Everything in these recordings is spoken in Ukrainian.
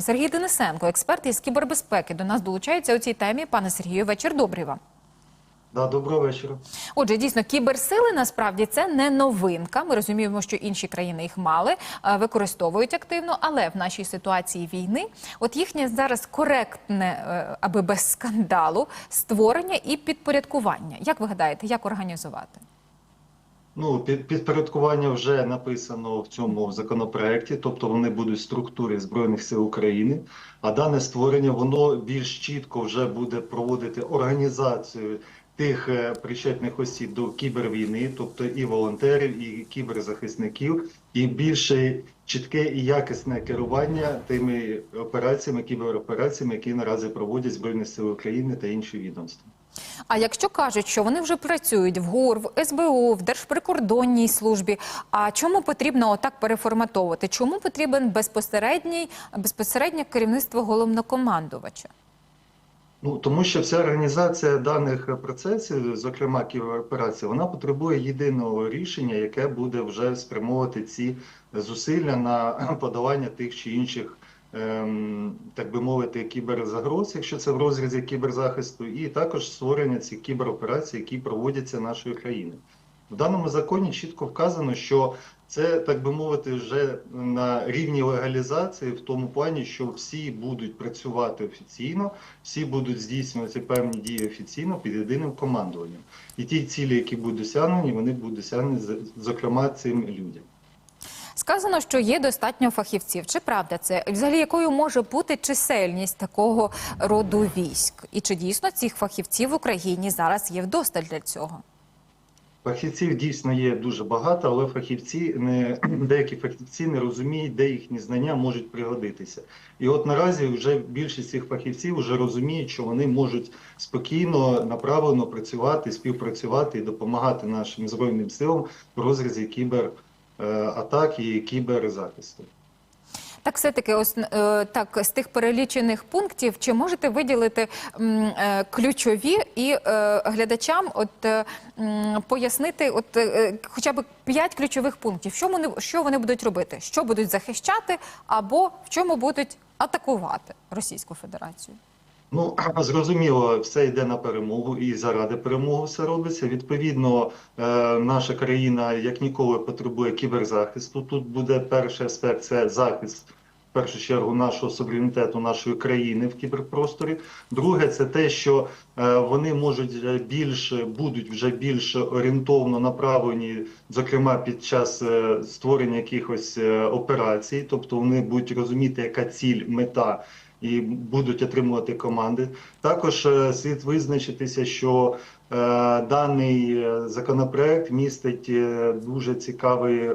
Сергій Денисенко, експерт із кібербезпеки, до нас долучається у цій темі. Пане Сергію, вечір добрий вам. Да, доброго вечора. Отже, дійсно, кіберсили насправді це не новинка. Ми розуміємо, що інші країни їх мали, е, використовують активно, але в нашій ситуації війни, от їхнє зараз коректне, е, аби без скандалу, створення і підпорядкування. Як ви гадаєте, як організувати? Ну, під, підпорядкування вже написано в цьому законопроекті, тобто вони будуть в структурі Збройних сил України. А дане створення воно більш чітко вже буде проводити організацію тих е, причетних осіб до кібервійни, тобто і волонтерів, і кіберзахисників, і більше чітке і якісне керування тими операціями, кіберопераціями, які наразі проводять Збройні Сили України та інші відомства. А якщо кажуть, що вони вже працюють в ГУР, в СБУ, в Держприкордонній службі, а чому потрібно отак переформатовувати? Чому потрібен безпосередній безпосереднє керівництво головнокомандувача? Ну тому що вся організація даних процесів, зокрема кібероперації, вона потребує єдиного рішення, яке буде вже спрямовувати ці зусилля на подолання тих чи інших, так би мовити, кіберзагроз, якщо це в розрізі кіберзахисту, і також створення цих кібероперацій, які проводяться нашою країною. В даному законі чітко вказано, що це, так би мовити, вже на рівні легалізації, в тому плані, що всі будуть працювати офіційно, всі будуть здійснювати певні дії офіційно під єдиним командуванням. І ті цілі, які будуть досягнені, вони будуть досягнені зокрема цим людям. Сказано, що є достатньо фахівців. Чи правда це? Взагалі, якою може бути чисельність такого роду військ? І чи дійсно цих фахівців в Україні зараз є вдосталь для цього? Фахівців дійсно є дуже багато, але фахівці не деякі фахівці не розуміють, де їхні знання можуть пригодитися. І от наразі вже більшість цих фахівців вже розуміють, що вони можуть спокійно направлено працювати, співпрацювати і допомагати нашим збройним силам в розрізі кібератак і кіберзахисту. Так, все-таки, ось е, так з тих перелічених пунктів, чи можете виділити е, ключові і е, глядачам, от е, пояснити, от е, хоча б п'ять ключових пунктів, що вони що вони будуть робити, що будуть захищати, або в чому будуть атакувати Російську Федерацію? Ну зрозуміло, все йде на перемогу, і заради перемоги все робиться. Відповідно, е, наша країна як ніколи потребує кіберзахисту. Тут буде перший аспект це захист. В першу чергу нашого суверенітету нашої країни в кіберпросторі. Друге, це те, що е, вони можуть більше будуть вже більш орієнтовно направлені, зокрема під час е, створення якихось операцій, тобто вони будуть розуміти, яка ціль, мета і будуть отримувати команди. Також е, слід визначитися, що е, даний е, законопроект містить е, дуже цікавий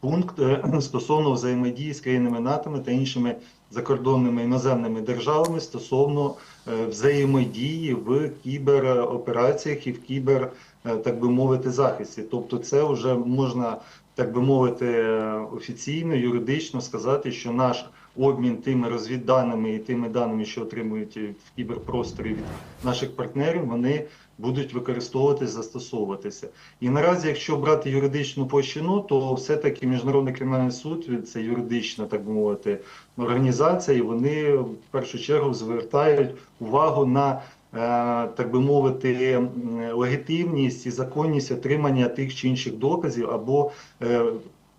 пункт стосовно взаємодії з країнами НАТО та іншими закордонними іноземними державами стосовно взаємодії в кіберопераціях і в кібер, так би мовити, захисті. Тобто, це вже можна так би мовити офіційно, юридично сказати, що наш обмін тими розвідданими і тими даними, що отримують в кіберпросторі від наших партнерів, вони будуть використовуватися, застосовуватися. І наразі, якщо брати юридичну площину, то все-таки міжнародний кримінальний суд це юридична, так би мовити, організація, і вони в першу чергу звертають увагу на так би мовити, легітимність і законність отримання тих чи інших доказів або е,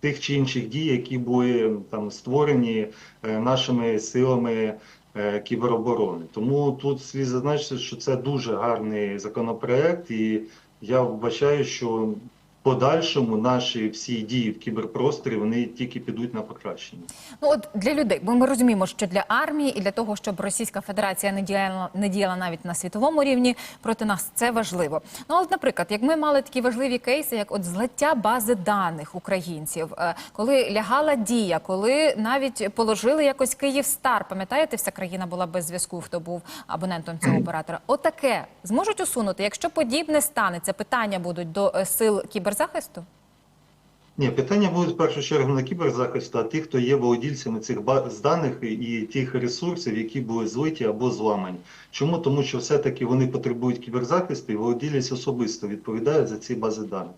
тих чи інших дій, які були там створені е, нашими силами е, кібероборони. Тому тут слід зазначити, що це дуже гарний законопроект, і я вбачаю, що подальшому наші всі дії в кіберпросторі вони тільки підуть на покращення. Ну от для людей, бо ми розуміємо, що для армії і для того, щоб Російська Федерація не діяла не діяла навіть на світовому рівні проти нас, це важливо. Ну от, наприклад, як ми мали такі важливі кейси, як от злиття бази даних українців, е, коли лягала дія, коли навіть положили якось Київстар, пам'ятаєте, вся країна була без зв'язку, хто був абонентом цього оператора. Отаке зможуть усунути. Якщо подібне станеться, питання будуть до е, сил кіберзахисту. Ні, питання будуть в першу чергу на кіберзахисту, а тих, хто є володільцями цих баз даних і тих ресурсів, які були злиті або зламані. Чому? Тому що все-таки вони потребують кіберзахисту і володілець особисто відповідає за ці бази даних.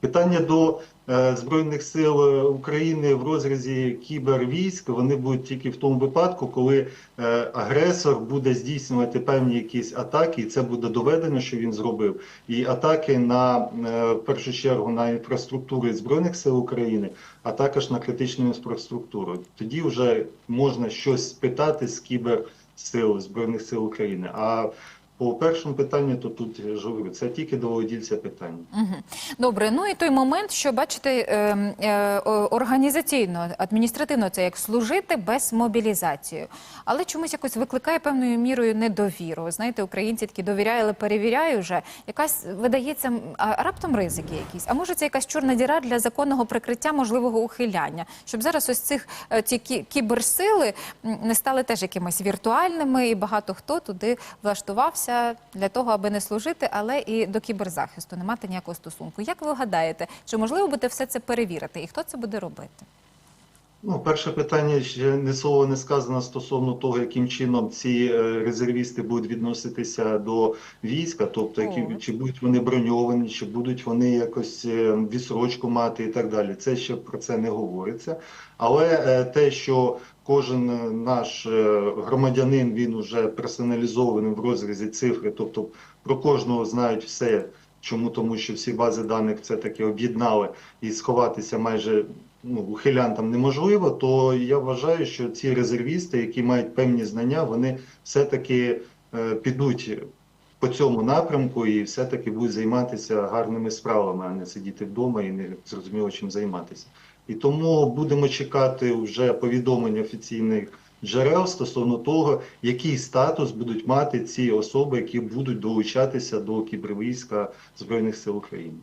Питання до е, Збройних сил е, України в розрізі кібервійськ вони будуть тільки в тому випадку, коли е, агресор буде здійснювати певні якісь атаки, і це буде доведено, що він зробив. І атаки на в першу чергу на інфраструктуру Збройних сил України, а також на критичну інфраструктуру. Тоді вже можна щось спитати з кіберсил Збройних сил України. А по першому питанню, то тут я ж говорю, це тільки до володільця питання. Добре, ну і той момент, що бачите, е, е, організаційно, адміністративно це як служити без мобілізації. Але чомусь якось викликає певною мірою недовіру. Знаєте, українці такі довіряю, але перевіряю вже. Якась видається раптом ризики якісь. А може це якась чорна діра для законного прикриття можливого ухиляння, щоб зараз ось цих е, ці кі- кіберсили не стали теж якимись віртуальними, і багато хто туди влаштувався для того, аби не служити, але і до кіберзахисту не мати ніякого стосунку. Як ви гадаєте, чи можливо буде все це перевірити, і хто це буде робити? Ну, перше питання ще не слово не сказано стосовно того, яким чином ці е, резервісти будуть відноситися до війська, тобто які чи будуть вони броньовані, чи будуть вони якось е, відсрочку мати і так далі. Це ще про це не говориться. Але е, те, що кожен наш громадянин він уже персоналізований в розрізі цифри, тобто про кожного знають все. Чому тому, що всі бази даних це таки об'єднали і сховатися майже ну, ухилянтам неможливо, то я вважаю, що ці резервісти, які мають певні знання, вони все-таки е, підуть по цьому напрямку і все-таки будуть займатися гарними справами, а не сидіти вдома і не зрозуміло чим займатися. І тому будемо чекати вже повідомлень офіційних джерел стосовно того, який статус будуть мати ці особи, які будуть долучатися до кібервійська Збройних сил України.